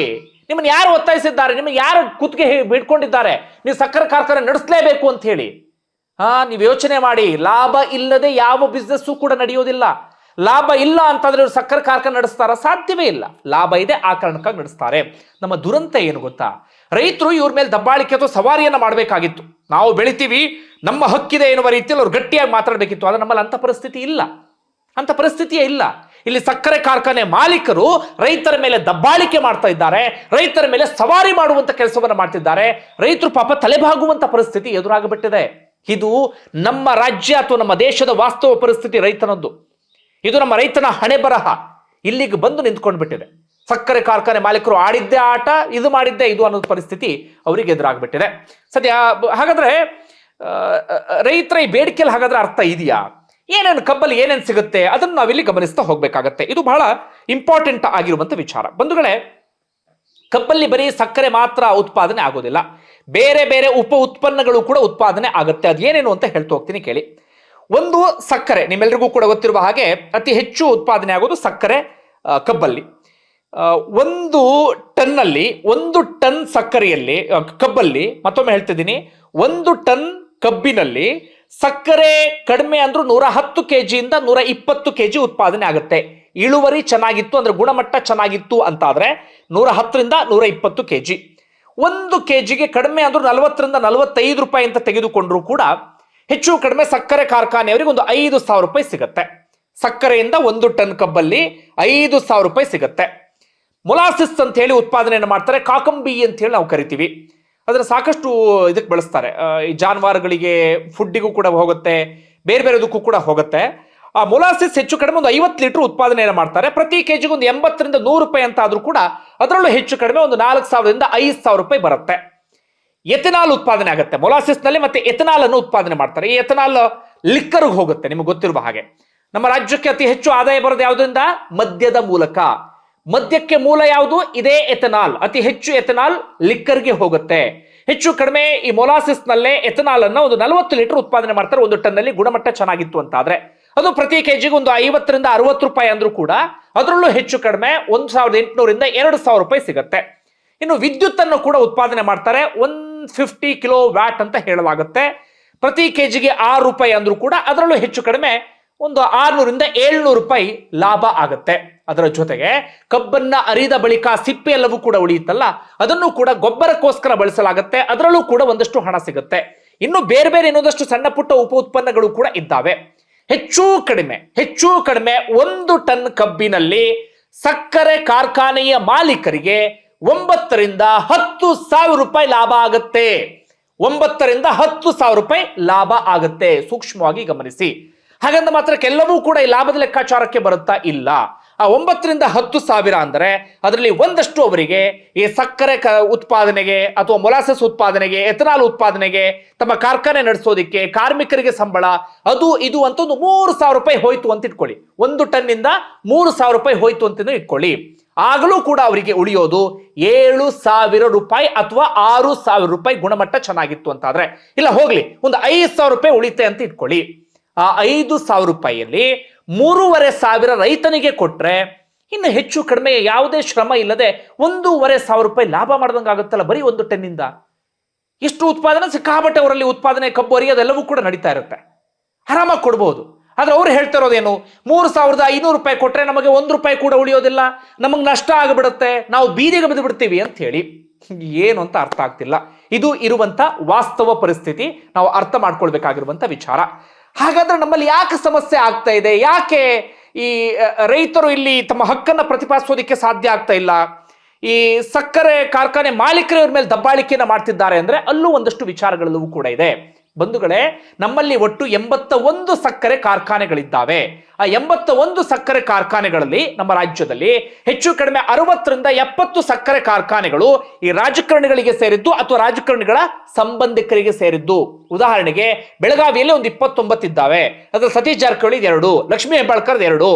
ನಿಮ್ಮನ್ನ ಯಾರು ಒತ್ತಾಯಿಸಿದ್ದಾರೆ? ನಿಮಗೆ ಯಾರು ಕುತ್ತಿಗೆ ಬಿಟ್ಕೊಂಡಿದ್ದಾರೆ ನೀವು ಸಕ್ಕರೆ ಕಾರ್ಖಾನೆ ನಡೆಸಲೇಬೇಕು ಅಂತ ಹೇಳಿ. ಹಾ, ನೀವು ಯೋಚನೆ ಮಾಡಿ. ಲಾಭ ಇಲ್ಲದೆ ಯಾವ ಬಿಸ್ನೆಸ್ಸು ಕೂಡ ನಡೆಯೋದಿಲ್ಲ ಲಾಭ ಇಲ್ಲ ಅಂತಂದ್ರೆ ಇವರು ಸಕ್ಕರೆ ಕಾರ್ಖಾನೆ ನಡೆಸ್ತಾರ? ಸಾಧ್ಯವೇ ಇಲ್ಲ. ಲಾಭ ಇದೆ, ಆ ಕಾರಣಕ್ಕಾಗಿ ನಡೆಸ್ತಾರೆ. ನಮ್ಮ ದುರಂತ ಏನು ಗೊತ್ತಾ? ರೈತರು ಇವ್ರ ಮೇಲೆ ದಬ್ಬಾಳಿಕೆ ಅಥವಾ ಸವಾರಿಯನ್ನ ಮಾಡಬೇಕಾಗಿತ್ತು. ನಾವು ಬೆಳಿತೀವಿ, ನಮ್ಮ ಹಕ್ಕಿದೆ ಎನ್ನುವ ರೀತಿಯಲ್ಲಿ ಅವ್ರು ಗಟ್ಟಿಯಾಗಿ ಮಾತಾಡಬೇಕಿತ್ತು. ಆದ್ರೆ ನಮ್ಮಲ್ಲಿ ಅಂತ ಪರಿಸ್ಥಿತಿ ಇಲ್ಲ. ಅಂತ ಪರಿಸ್ಥಿತಿಯೇ ಇಲ್ಲ. ಇಲ್ಲಿ ಸಕ್ಕರೆ ಕಾರ್ಖಾನೆ ಮಾಲೀಕರು ರೈತರ ಮೇಲೆ ದಬ್ಬಾಳಿಕೆ ಮಾಡ್ತಾ ಇದ್ದಾರೆ, ರೈತರ ಮೇಲೆ ಸವಾರಿ ಮಾಡುವಂತ ಕೆಲಸವನ್ನು ಮಾಡ್ತಿದ್ದಾರೆ. ರೈತರು ಪಾಪ ತಲೆಬಾಗುವಂತ ಪರಿಸ್ಥಿತಿ ಎದುರಾಗಬಿಟ್ಟಿದೆ. ಇದು ನಮ್ಮ ರಾಜ್ಯ ಅಥವಾ ನಮ್ಮ ದೇಶದ ವಾಸ್ತವ ಪರಿಸ್ಥಿತಿ ರೈತನದ್ದು. ಇದು ನಮ್ಮ ರೈತನ ಹಣೆ ಬರಹ. ಇಲ್ಲಿಗೆ ಬಂದು ನಿಂತ್ಕೊಂಡು ಬಿಟ್ಟಿದೆ ಸಕ್ಕರೆ ಕಾರ್ಖಾನೆ ಮಾಲೀಕರು ಆಡಿದ್ದೇ ಆಟ, ಇದು ಮಾಡಿದ್ದೆ ಇದು ಅನ್ನೋದು ಪರಿಸ್ಥಿತಿ ಅವರಿಗೆ ಎದುರಾಗ್ಬಿಟ್ಟಿದೆ. ಸದ್ಯ, ಹಾಗಾದ್ರೆ ರೈತರ ಈ ಬೇಡಿಕೆಯಲ್ಲಿ ಹಾಗಾದ್ರೆ ಅರ್ಥ ಇದೆಯಾ? ಏನೇನು ಕಬ್ಬಲ್ಲಿ ಏನೇನು ಸಿಗುತ್ತೆ? ಅದನ್ನು ನಾವಿಲ್ಲಿ ಗಮನಿಸ್ತಾ ಹೋಗ್ಬೇಕಾಗತ್ತೆ. ಇದು ಬಹಳ ಇಂಪಾರ್ಟೆಂಟ್ ಆಗಿರುವಂತ ವಿಚಾರ. ಬಂಧುಗಳೇ, ಕಬ್ಬಲ್ಲಿ ಬರೀ ಸಕ್ಕರೆ ಮಾತ್ರ ಉತ್ಪಾದನೆ ಆಗೋದಿಲ್ಲ. ಬೇರೆ ಬೇರೆ ಉಪ ಉತ್ಪನ್ನಗಳು ಕೂಡ ಉತ್ಪಾದನೆ ಆಗುತ್ತೆ. ಅದೇನೇನು ಅಂತ ಹೇಳ್ತಾ ಹೋಗ್ತೀನಿ ಕೇಳಿ. ಒಂದು ಸಕ್ಕರೆ, ನಿಮ್ಮೆಲ್ರಿಗೂ ಕೂಡ ಗೊತ್ತಿರುವ ಹಾಗೆ ಅತಿ ಹೆಚ್ಚು ಉತ್ಪಾದನೆ ಆಗೋದು ಸಕ್ಕರೆ ಕಬ್ಬಲ್ಲಿ. ಒಂದು ಟನ್ನಲ್ಲಿ, ಒಂದು ಟನ್ ಸಕ್ಕರೆಯಲ್ಲಿ ಕಬ್ಬಲ್ಲಿ, ಮತ್ತೊಮ್ಮೆ ಹೇಳ್ತಿದ್ದೀನಿ. ಒಂದು ಟನ್ ಕಬ್ಬಿನಲ್ಲಿ ಸಕ್ಕರೆ ಕಡಿಮೆ ಅಂದ್ರೂ ನೂರ ಹತ್ತು ಕೆ ಜಿಯಿಂದ ನೂರ ಇಪ್ಪತ್ತು ಕೆ ಜಿ ಉತ್ಪಾದನೆ ಆಗುತ್ತೆ. ಇಳುವರಿ ಚೆನ್ನಾಗಿತ್ತು ಅಂದ್ರೆ ಗುಣಮಟ್ಟ ಚೆನ್ನಾಗಿತ್ತು ಅಂತಾದ್ರೆ ನೂರ ಹತ್ತರಿಂದ ನೂರ ಇಪ್ಪತ್ತು ಕೆಜಿ. ಒಂದು ಕೆ ಜಿಗೆ ಕಡಿಮೆ ಅಂದ್ರೂ ನಲವತ್ತರಿಂದ ನಲವತ್ತೈದು ರೂಪಾಯಿ ಅಂತ ತೆಗೆದುಕೊಂಡ್ರು ಕೂಡ ಹೆಚ್ಚು ಕಡಿಮೆ ಸಕ್ಕರೆ ಕಾರ್ಖಾನೆಯವರಿಗೆ ಒಂದು ಐದು ಸಾವಿರ ರೂಪಾಯಿ ಸಿಗುತ್ತೆ. ಸಕ್ಕರೆಯಿಂದ ಒಂದು ಟನ್ ಕಬ್ಬಲ್ಲಿ ಐದು ಸಾವಿರ ರೂಪಾಯಿ ಸಿಗುತ್ತೆ. ಮೊಲಾಸಿಸ್ ಅಂತ ಹೇಳಿ ಉತ್ಪಾದನೆಯನ್ನು ಮಾಡ್ತಾರೆ, ಕಾಕಂಬಿ ಅಂತ ಹೇಳಿ ನಾವು ಕರಿತೀವಿ. ಅದನ್ನು ಸಾಕಷ್ಟು ಇದಕ್ಕೆ ಬಳಸ್ತಾರೆ. ಈ ಜಾನುವಾರುಗಳಿಗೆ ಫುಡ್ಡಿಗೂ ಕೂಡ ಹೋಗುತ್ತೆ ಬೇರೆ ಬೇರೆದಕ್ಕೂ ಕೂಡ ಹೋಗುತ್ತೆ. ಆ ಮೊಲಾಸಿಸ್ ಹೆಚ್ಚು ಕಡಿಮೆ ಒಂದು ಐವತ್ತು ಲೀಟರ್ ಉತ್ಪಾದನೆಯನ್ನು ಮಾಡ್ತಾರೆ. ಪ್ರತಿ ಕೆಜಿಗೆ ಒಂದು ಎಂಬತ್ತರಿಂದ ನೂರು ರೂಪಾಯಿ ಅಂತ ಆದರೂ ಕೂಡ ಅದರಲ್ಲೂ ಹೆಚ್ಚು ಕಡಿಮೆ ಒಂದು ನಾಲ್ಕು ಸಾವಿರದಿಂದ ಐದು ಸಾವಿರ ರೂಪಾಯಿ ಬರುತ್ತೆ. ಎಥೆನಾಲ್ ಉತ್ಪಾದನೆ ಆಗುತ್ತೆ. ಮೊಲಾಸಿಸ್ನಲ್ಲಿ ಮತ್ತೆ ಎಥೆನಾಲ್ ಅನ್ನು ಉತ್ಪಾದನೆ ಮಾಡ್ತಾರೆ. ಈ ಎಥೆನಾಲ್ ಲಿಕ್ಕರ್ಗೆ ಹೋಗುತ್ತೆ, ನಿಮಗೆ ಗೊತ್ತಿರುವ ಹಾಗೆ. ನಮ್ಮ ರಾಜ್ಯಕ್ಕೆ ಅತಿ ಹೆಚ್ಚು ಆದಾಯ ಬರೋದು ಯಾವುದರಿಂದ? ಮದ್ಯದ ಮೂಲಕ. ಮದ್ಯಕ್ಕೆ ಮೂಲ ಯಾವುದು? ಇದೇ ಎಥೆನಾಲ್. ಅತಿ ಹೆಚ್ಚು ಎಥೆನಾಲ್ ಲಿಕ್ಕರ್ಗೆ ಹೋಗುತ್ತೆ. ಹೆಚ್ಚು ಕಡಿಮೆ ಈ ಮೊಲಾಸಿಸ್ನಲ್ಲೇ ಎಥೆನಾಲ್ ಅನ್ನ ಒಂದು ನಲವತ್ತು ಲೀಟರ್ ಉತ್ಪಾದನೆ ಮಾಡ್ತಾರೆ. ಒಂದು ಟನ್ನಲ್ಲಿ ಗುಣಮಟ್ಟ ಚೆನ್ನಾಗಿತ್ತು ಅಂತ ಆದ್ರೆ ಅದು ಪ್ರತಿ ಕೆ ಜಿಗೆ ಒಂದು ಐವತ್ತರಿಂದ ಅರವತ್ತು ರೂಪಾಯಿ ಅಂದ್ರೂ ಕೂಡ ಅದರಲ್ಲೂ ಹೆಚ್ಚು ಕಡಿಮೆ ಒಂದು ಸಾವಿರದ ಎಂಟುನೂರಿಂದ ಎರಡು ಸಾವಿರ ರೂಪಾಯಿ ಸಿಗುತ್ತೆ. ಇನ್ನು ವಿದ್ಯುತ್ ಅನ್ನು ಕೂಡ ಉತ್ಪಾದನೆ ಮಾಡ್ತಾರೆ. ಒನ್ ಫಿಫ್ಟಿ ಕಿಲೋ ವ್ಯಾಟ್ ಅಂತ ಹೇಳಲಾಗುತ್ತೆ. ಪ್ರತಿ ಕೆ ಜಿಗೆ ಆರು ರೂಪಾಯಿ ಅಂದ್ರೂ ಕೂಡ ಅದರಲ್ಲೂ ಹೆಚ್ಚು ಕಡಿಮೆ ಒಂದು ಆರ್ನೂರಿಂದ ಏಳ್ನೂರು ರೂಪಾಯಿ ಲಾಭ ಆಗುತ್ತೆ. ಅದರ ಜೊತೆಗೆ ಕಬ್ಬನ್ನ ಅರಿದ ಬಳಿಕ ಸಿಪ್ಪೆ ಎಲ್ಲವೂ ಕೂಡ ಉಳಿಯುತ್ತಲ್ಲ, ಅದನ್ನು ಕೂಡ ಗೊಬ್ಬರಕ್ಕೋಸ್ಕರ ಬಳಸಲಾಗುತ್ತೆ. ಅದರಲ್ಲೂ ಕೂಡ ಒಂದಷ್ಟು ಹಣ ಸಿಗುತ್ತೆ. ಇನ್ನು ಬೇರೆ ಬೇರೆ ಇನ್ನೊಂದಷ್ಟು ಸಣ್ಣ ಪುಟ್ಟ ಉಪ ಉತ್ಪನ್ನಗಳು ಕೂಡ ಇದ್ದಾವೆ. ಹೆಚ್ಚು ಕಡಿಮೆ ಹೆಚ್ಚು ಕಡಿಮೆ ಒಂದು ಟನ್ ಕಬ್ಬಿನಲ್ಲಿ ಸಕ್ಕರೆ ಕಾರ್ಖಾನೆಯ ಮಾಲೀಕರಿಗೆ ಒಂಬತ್ತರಿಂದ ಹತ್ತು ಸಾವಿರ ರೂಪಾಯಿ ಲಾಭ ಆಗುತ್ತೆ. ಒಂಬತ್ತರಿಂದ ಹತ್ತು ಸಾವಿರ ರೂಪಾಯಿ ಲಾಭ ಆಗುತ್ತೆ. ಸೂಕ್ಷ್ಮವಾಗಿ ಗಮನಿಸಿ. ಹಾಗಂದ ಮಾತ್ರ ಕೆಲವೂ ಕೂಡ ಈ ಲಾಭದ ಲೆಕ್ಕಾಚಾರಕ್ಕೆ ಬರುತ್ತಾ ಇಲ್ಲ. ಆ ಒಂಬತ್ತರಿಂದ ಹತ್ತು ಸಾವಿರ ಅಂದರೆ ಅದರಲ್ಲಿ ಒಂದಷ್ಟು ಅವರಿಗೆ ಈ ಸಕ್ಕರೆ ಕ ಉತ್ಪಾದನೆಗೆ ಅಥವಾ ಮೊಲಾಸಸ್ ಉತ್ಪಾದನೆಗೆ, ಎಥನಾಲ್ ಉತ್ಪಾದನೆಗೆ, ತಮ್ಮ ಕಾರ್ಖಾನೆ ನಡೆಸೋದಿಕ್ಕೆ, ಕಾರ್ಮಿಕರಿಗೆ ಸಂಬಳ, ಅದು ಇದು ಅಂತ ಒಂದು ಮೂರು ಸಾವಿರ ರೂಪಾಯಿ ಹೋಯ್ತು ಅಂತ ಇಟ್ಕೊಳ್ಳಿ. ಒಂದು ಟನ್ನಿಂದ ಮೂರು ಸಾವಿರ ರೂಪಾಯಿ ಹೋಯ್ತು ಅಂತ ಇಟ್ಕೊಳ್ಳಿ. ಆಗಲೂ ಕೂಡ ಅವರಿಗೆ ಉಳಿಯೋದು ಏಳು ಸಾವಿರ ರೂಪಾಯಿ ಅಥವಾ ಆರು ಸಾವಿರ ರೂಪಾಯಿ ಗುಣಮಟ್ಟ ಚೆನ್ನಾಗಿತ್ತು ಅಂತಾದ್ರೆ. ಇಲ್ಲ ಹೋಗ್ಲಿ, ಒಂದು ಐದು ಸಾವಿರ ರೂಪಾಯಿ ಉಳಿತೆ ಅಂತ ಇಟ್ಕೊಳ್ಳಿ. ಆ ಐದು ಸಾವಿರ ರೂಪಾಯಿಯಲ್ಲಿ ಮೂರುವರೆ ಸಾವಿರ ರೈತನಿಗೆ ಕೊಟ್ರೆ ಇನ್ನು ಹೆಚ್ಚು ಕಡಿಮೆ ಯಾವುದೇ ಶ್ರಮ ಇಲ್ಲದೆ ಒಂದೂವರೆ ಸಾವಿರ ರೂಪಾಯಿ ಲಾಭ ಮಾಡ್ದಂಗೆ ಆಗುತ್ತಲ್ಲ ಬರೀ ಒಂದು ಟನ್ನಿಂದ? ಇಷ್ಟು ಉತ್ಪಾದನೆ ಸಿಕ್ಕಾಬಟ್ಟೆ ಅವರಲ್ಲಿ ಉತ್ಪಾದನೆ ಕಬ್ಬು ಅರಿ ಅದೆಲ್ಲವೂ ಕೂಡ ನಡೀತಾ ಇರುತ್ತೆ. ಆರಾಮಾಗಿ ಕೊಡ್ಬೋದು. ಆದ್ರೆ ಅವ್ರು ಹೇಳ್ತಾ ಇರೋದೇನು? ಮೂರು ಸಾವಿರದ ಐನೂರು ರೂಪಾಯಿ ಕೊಟ್ಟರೆ ನಮಗೆ ಒಂದು ರೂಪಾಯಿ ಕೂಡ ಉಳಿಯೋದಿಲ್ಲ. ನಮಗೆ ನಷ್ಟ ಆಗಿಬಿಡುತ್ತೆ. ನಾವು ಬೀದಿಗೆ ಬಿದ್ದು ಬಿಡ್ತೀವಿ ಅಂತ ಹೇಳಿ. ಏನು ಅಂತ ಅರ್ಥ ಆಗ್ತಿಲ್ಲ. ಇದು ಇರುವಂಥ ವಾಸ್ತವ ಪರಿಸ್ಥಿತಿ. ನಾವು ಅರ್ಥ ಮಾಡ್ಕೊಳ್ಬೇಕಾಗಿರುವಂಥ ವಿಚಾರ. ಹಾಗಾದ್ರೆ ನಮ್ಮಲ್ಲಿ ಯಾಕೆ ಸಮಸ್ಯೆ ಆಗ್ತಾ ಇದೆ? ಯಾಕೆ ಈ ರೈತರು ಇಲ್ಲಿ ತಮ್ಮ ಹಕ್ಕನ್ನ ಪ್ರತಿಪಾದಿಸೋದಕ್ಕೆ ಸಾಧ್ಯ ಆಗ್ತಾ ಇಲ್ಲ? ಈ ಸಕ್ಕರೆ ಕಾರ್ಖಾನೆ ಮಾಲೀಕರು ಇವ್ರ ಮೇಲೆ ದಬ್ಬಾಳಿಕೆಯನ್ನ ಮಾಡ್ತಿದ್ದಾರೆ ಅಂದ್ರೆ ಅಲ್ಲೂ ಒಂದಷ್ಟು ವಿಚಾರಗಳಲ್ಲೂ ಕೂಡ ಇದೆ. ಬಂಧುಗಳೇ, ನಮ್ಮಲ್ಲಿ ಒಟ್ಟು ಎಂಬತ್ತ ಒಂದು ಸಕ್ಕರೆ ಕಾರ್ಖಾನೆಗಳಿದ್ದಾವೆ. ಆ ಎಂಬತ್ತ ಒಂದು ಸಕ್ಕರೆ ಕಾರ್ಖಾನೆಗಳಲ್ಲಿ ನಮ್ಮ ರಾಜ್ಯದಲ್ಲಿ ಹೆಚ್ಚು ಕಡಿಮೆ ಅರವತ್ತರಿಂದ ಎಪ್ಪತ್ತು ಸಕ್ಕರೆ ಕಾರ್ಖಾನೆಗಳು ಈ ರಾಜಕಾರಣಿಗಳಿಗೆ ಸೇರಿದ್ದು ಅಥವಾ ರಾಜಕಾರಣಿಗಳ ಸಂಬಂಧಿಕರಿಗೆ ಸೇರಿದ್ದು. ಉದಾಹರಣೆಗೆ, ಬೆಳಗಾವಿಯಲ್ಲಿ ಒಂದು ಇಪ್ಪತ್ತೊಂಬತ್ತು ಇದ್ದಾವೆ. ಅದರ ಸತೀಶ್ ಜಾರಕಿಹೊಳಿ ಎರಡು, ಲಕ್ಷ್ಮೀ ಹೆಬ್ಬಾಳ್ಕರ್ ಎರಡು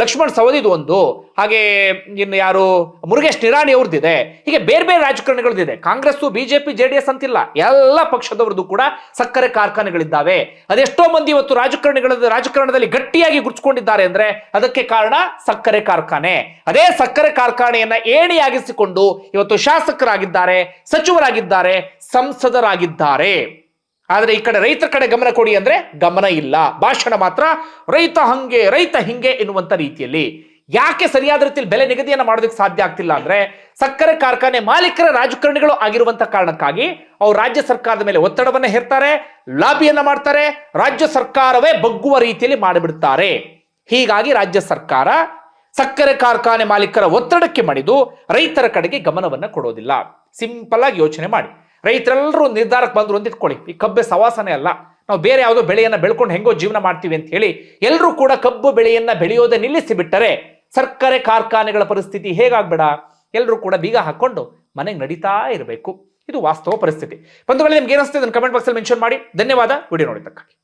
ಲಕ್ಷ್ಮಣ್ ಸವದಿದು ಒಂದು, ಹಾಗೆ ಇನ್ನು ಯಾರು? ಮುರುಗೇಶ್ ನಿರಾಣಿ ಅವ್ರದ್ದಿದೆ. ಹೀಗೆ ಬೇರೆ ಬೇರೆ ರಾಜಕಾರಣಿಗಳದ್ದಿದೆ. ಕಾಂಗ್ರೆಸ್ ಬಿಜೆಪಿ ಜೆಡಿಎಸ್ ಅಂತಿಲ್ಲ. ಎಲ್ಲ ಪಕ್ಷದವ್ರದ್ದು ಕೂಡ ಸಕ್ಕರೆ ಕಾರ್ಖಾನೆಗಳಿದ್ದಾವೆ. ಅದೆಷ್ಟೋ ಮಂದಿ ಇವತ್ತು ರಾಜಕಾರಣಿಗಳ ರಾಜಕಾರಣದಲ್ಲಿ ಗಟ್ಟಿಯಾಗಿ ಗುರ್ಚಿಕೊಂಡಿದ್ದಾರೆ ಅಂದ್ರೆ ಅದಕ್ಕೆ ಕಾರಣ ಸಕ್ಕರೆ ಕಾರ್ಖಾನೆ. ಅದೇ ಸಕ್ಕರೆ ಕಾರ್ಖಾನೆಯನ್ನ ಏಣಿಯಾಗಿಸಿಕೊಂಡು ಇವತ್ತು ಶಾಸಕರಾಗಿದ್ದಾರೆ, ಸಚಿವರಾಗಿದ್ದಾರೆ, ಸಂಸದರಾಗಿದ್ದಾರೆ. ಆದರೆ ಈ ಕಡೆ ರೈತರ ಕಡೆ ಗಮನ ಕೊಡಿ ಅಂದ್ರೆ ಗಮನ ಇಲ್ಲ. ಭಾಷಣ ಮಾತ್ರ ರೈತ ಹಂಗೆ, ರೈತ ಹಿಂಗೆ ಎನ್ನುವಂತ ರೀತಿಯಲ್ಲಿ. ಯಾಕೆ ಸರಿಯಾದ ರೀತಿಯಲ್ಲಿ ಬೆಲೆ ನಿಗದಿಯನ್ನು ಮಾಡೋದಕ್ಕೆ ಸಾಧ್ಯ ಆಗ್ತಿಲ್ಲ ಅಂದ್ರೆ ಸಕ್ಕರೆ ಕಾರ್ಖಾನೆ ಮಾಲೀಕರ ರಾಜಕಾರಣಿಗಳು ಆಗಿರುವಂತಹ ಕಾರಣಕ್ಕಾಗಿ ಅವ್ರು ರಾಜ್ಯ ಸರ್ಕಾರದ ಮೇಲೆ ಒತ್ತಡವನ್ನ ಹೇರ್ತಾರೆ, ಲಾಬಿಯನ್ನ ಮಾಡ್ತಾರೆ, ರಾಜ್ಯ ಸರ್ಕಾರವೇ ಬಗ್ಗುವ ರೀತಿಯಲ್ಲಿ ಮಾಡಿಬಿಡ್ತಾರೆ. ಹೀಗಾಗಿ ರಾಜ್ಯ ಸರ್ಕಾರ ಸಕ್ಕರೆ ಕಾರ್ಖಾನೆ ಮಾಲೀಕರ ಒತ್ತಡಕ್ಕೆ ಮಣಿದು ರೈತರ ಕಡೆಗೆ ಗಮನವನ್ನ ಕೊಡೋದಿಲ್ಲ. ಸಿಂಪಲ್ ಆಗಿ ಯೋಚನೆ ಮಾಡಿ. ರೈತರೆಲ್ಲರೂ ನಿರ್ಧಾರಕ್ಕೆ ಬಂದ್ರು ಅಂತ ಇಟ್ಕೊಳ್ಳಿ. ಈ ಕಬ್ಬೆ ಸವಾಸನೆ ಅಲ್ಲ. ನಾವು ಬೇರೆ ಯಾವುದೋ ಬೆಳೆಯನ್ನ ಬೆಳ್ಕೊಂಡು ಹೆಂಗೋ ಜೀವನ ಮಾಡ್ತೀವಿ ಅಂತ ಹೇಳಿ ಎಲ್ಲರೂ ಕೂಡ ಕಬ್ಬು ಬೆಳೆಯನ್ನ ಬೆಳೆಯೋದೇ ನಿಲ್ಲಿಸಿ ಬಿಟ್ಟರೆ ಸಕ್ಕರೆ ಕಾರ್ಖಾನೆಗಳ ಪರಿಸ್ಥಿತಿ ಹೇಗಾಗ್ಬೇಡ? ಎಲ್ಲರೂ ಕೂಡ ಬೀಗ ಹಾಕೊಂಡು ಮನೆಗೆ ನಡೀತಾ ಇರಬೇಕು. ಇದು ವಾಸ್ತವ ಪರಿಸ್ಥಿತಿ. ಬಂಧುಗಳೇ, ನಿಮ್ಗೆ ಏನಿಸ್ತದೆ ಕಮೆಂಟ್ ಬಾಕ್ಸಲ್ಲಿ ಮೆನ್ಷನ್ ಮಾಡಿ. ಧನ್ಯವಾದ. ವಿಡಿಯೋ ನೋಡಿದ್ದಕ್ಕಾಗಿ.